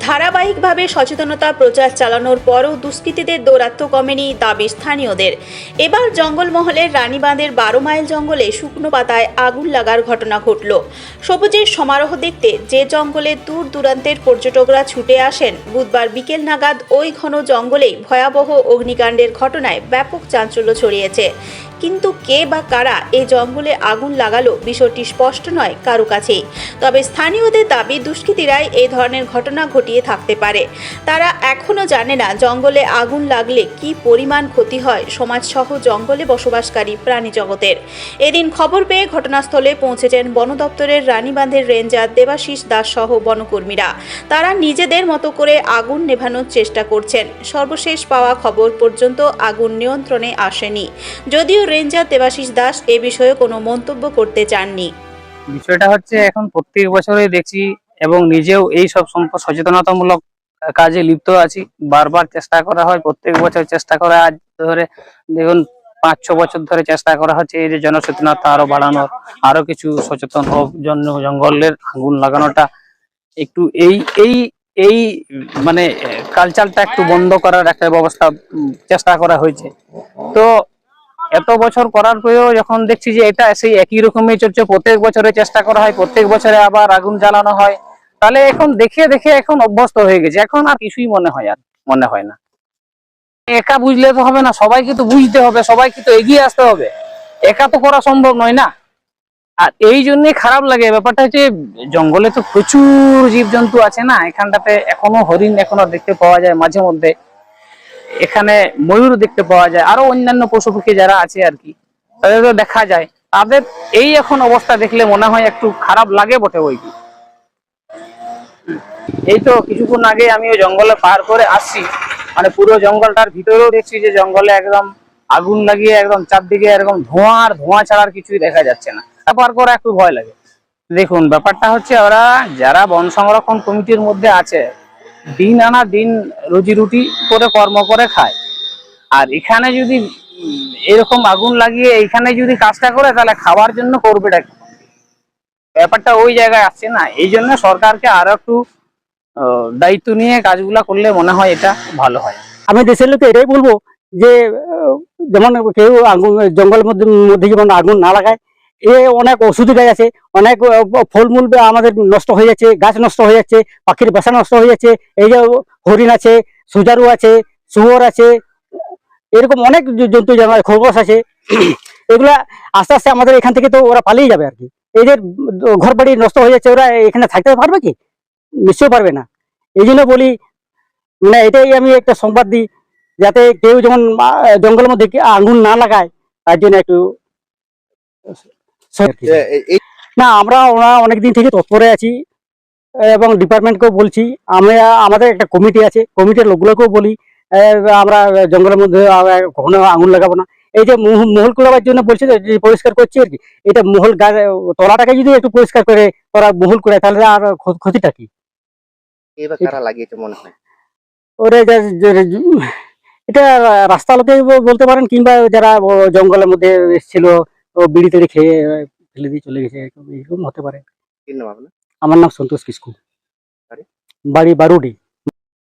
ধারাবাহিকভাবে সচেতনতা প্রচার চালানোর পরও দুষ্কৃতীদের দৌরাত্ম্য কমেনি দাবি স্থানীয়দের। এবার জঙ্গলমহলের রানীবাঁধের বারো মাইল জঙ্গলে শুকনো পাতায় আগুন লাগার ঘটনা ঘটল। সবুজের সমারোহ দেখতে যে জঙ্গলে দূর দূরান্তের পর্যটকরা ছুটে আসেন, বুধবার বিকেল নাগাদ ওই ঘন জঙ্গলেই ভয়াবহ অগ্নিকাণ্ডের ঘটনায় ব্যাপক চাঞ্চল্য ছড়িয়েছে। কিন্তু কে বা কারা এই জঙ্গলে আগুন লাগালো বিষয়টি স্পষ্ট নয় কারও কাছেই তবে স্থানীয়দের দাবি, দুষ্কৃতীরাই এই ধরনের ঘটনা ঘটিয়ে থাকতে পারে। তারা এখনও জানে না জঙ্গলে আগুন লাগলে কি পরিমাণ ক্ষতি হয়। সমাজসহ জঙ্গলে বসবাসকারী প্রাণী জগতের। এদিন খবর পেয়ে ঘটনাস্থলে পৌঁছেছেন বন দপ্তরের রানীবাঁধের রেঞ্জার দেবাশিস দাস সহ বনকর্মীরা। তারা নিজেদের মতো করে আগুন নেভানোর চেষ্টা করছেন। সর্বশেষ পাওয়া খবর পর্যন্ত আগুন নিয়ন্ত্রণে আসেনি। যদিও রেঞ্জার দেবাশিস দাস এ বিষয়ে কোনো মন্তব্য করতে চাননি। বিষয়টা হচ্ছে, এখন প্রত্যেক বছরই দেখছি এবং নিজেও এই সব সচেতনতামূলক কাজে লিপ্ত আছি। বারবার চেষ্টা করা হয়, প্রত্যেক বছর চেষ্টা করা আজ ধরে দেখুন, পাঁচ, ছ বছর ধরে চেষ্টা করা হচ্ছে এই যে জনসচেতনতা আরও বাড়ানোর, আরও কিছু সচেতন হোক, জন্য জঙ্গলের আগুন লাগানোটা একটু এই এই এই মানে কালচারটা একটু বন্ধ করার একটা ব্যবস্থা চেষ্টা করা হয়েছে। তো এত বছর করার পরেও যখন দেখছি যে এটা সেই একই রকমই চলছে, প্রত্যেক বছরে চেষ্টা করা হয়, প্রত্যেক বছরে আবার আগুন জ্বালানো হয়, তাহলে এখন দেখে দেখে এখন অভ্যস্ত হয়ে গেছে। এখন আর কিছুই মনে হয় আর মনে হয় না। একা বুঝলে তো হবে না, সবাইকে তো বুঝতে হবে, সবাইকে তো এগিয়ে আসতে হবে। একা তো করা সম্ভব নয় না। আর এই জন্যই খারাপ লাগে, ব্যাপারটা হচ্ছে জঙ্গলে তো প্রচুর জীবজন্তু আছে না, এখানটাতে এখনও হরিণ এখনও দেখতে পাওয়া যায় মাঝে মধ্যে। এখানে ময়ূর দেখতে পাওয়া যায়, আরও অন্যান্য পশু পাখি যারা আছে আর কি তাদেরকে দেখা যায়। তাদের এই এখন অবস্থা দেখলে মনে হয় একটু খারাপ লাগে বটে ওই কি এই তো কিছুক্ষণ আগে আমি ওই জঙ্গলে পার করে আসছি মানে পুরো জঙ্গলটার ভিতরেও দেখছি যে জঙ্গলে একদম আগুন লাগিয়ে একদম চারদিকে এরকম ধোঁয়া আর ধোঁয়া ছাড়ার কিছুই দেখা যাচ্ছে না। পার করে একটু ভয় লাগে। দেখুন, ব্যাপারটা হচ্ছে ওরা যারা বন সংরক্ষণ কমিটির মধ্যে আছে দিন আনা দিন রুজি রুটি করে, কর্ম করে খায়। আর এখানে যদি এরকম আগুন লাগিয়ে এখানে যদি কাজটা করে, তাহলে খাওয়ার জন্য করবেটা? ব্যাপারটা ওই জায়গায় আসছে না। এই জন্য সরকারকে আরও একটু দায়িত্ব নিয়ে কাজগুলা করলে মনে হয় এটা ভালো হয়। আমি দেশের লোককে এটাই বলব যে যেমন কেউ আগুন, জঙ্গলের মধ্যে মধ্যে যেমন আগুন না লাগায় এ অনেক অসুবিধা আছে অনেক ফলমূল আমাদের নষ্ট হয়ে যাচ্ছে, গাছ নষ্ট হয়ে যাচ্ছে, পাখির বাসা নষ্ট হয়ে যাচ্ছে, এই যে হরিণ আছে, সুজারু আছে, শুয়োর আছে, এরকম অনেক জন্তু যেমন খরগোশ আছে, এগুলা আস্তে আস্তে আমাদের এখান থেকে তো ওরা পালিয়ে যাবে আর কি। এদের ঘর বাড়ি নষ্ট হয়ে যাচ্ছে, ওরা এখানে থাকতে পারবে কি? নিশ্চয় পারবে না। এই জন্য বলি মানে এটাই আমি একটা সংবাদ দিই, যাতে কেউ যেমন জঙ্গলের মধ্যে কি আঙ্গুল না লাগায়, তার জন্য একটু না আমরা ওরা অনেকদিন থেকে তৎপরে আছি এবং ডিপার্টমেন্টকেও বলছি। আমরা আমাদের একটা কমিটি আছে কমিটির লোকগুলোকেও বলি। আমরা জঙ্গলের মধ্যে কখনো আঙুল লাগাবো না। এই যে মহ- মহল কুলাবার জন্য বলছে যে পরিষ্কার করছি আর কি। এটা মহল তলাটাকে যদি একটু পরিষ্কার করে ওরা মহল করে তাহলে আর ক্ষতিটা কি? লাগিয়েছে মনে হয়? ওরে এটা রাস্তা লোকে বলতে পারেন কিংবা যারা জঙ্গলের মধ্যে এসেছিল ও বিড়ি তেড়ি খেয়ে ফেলে দিয়ে চলে গেছে এরকম এরকম হতে পারে। আমার নাম সন্তোষ কিসকু বাড়ি? বাড়ি বারুডি।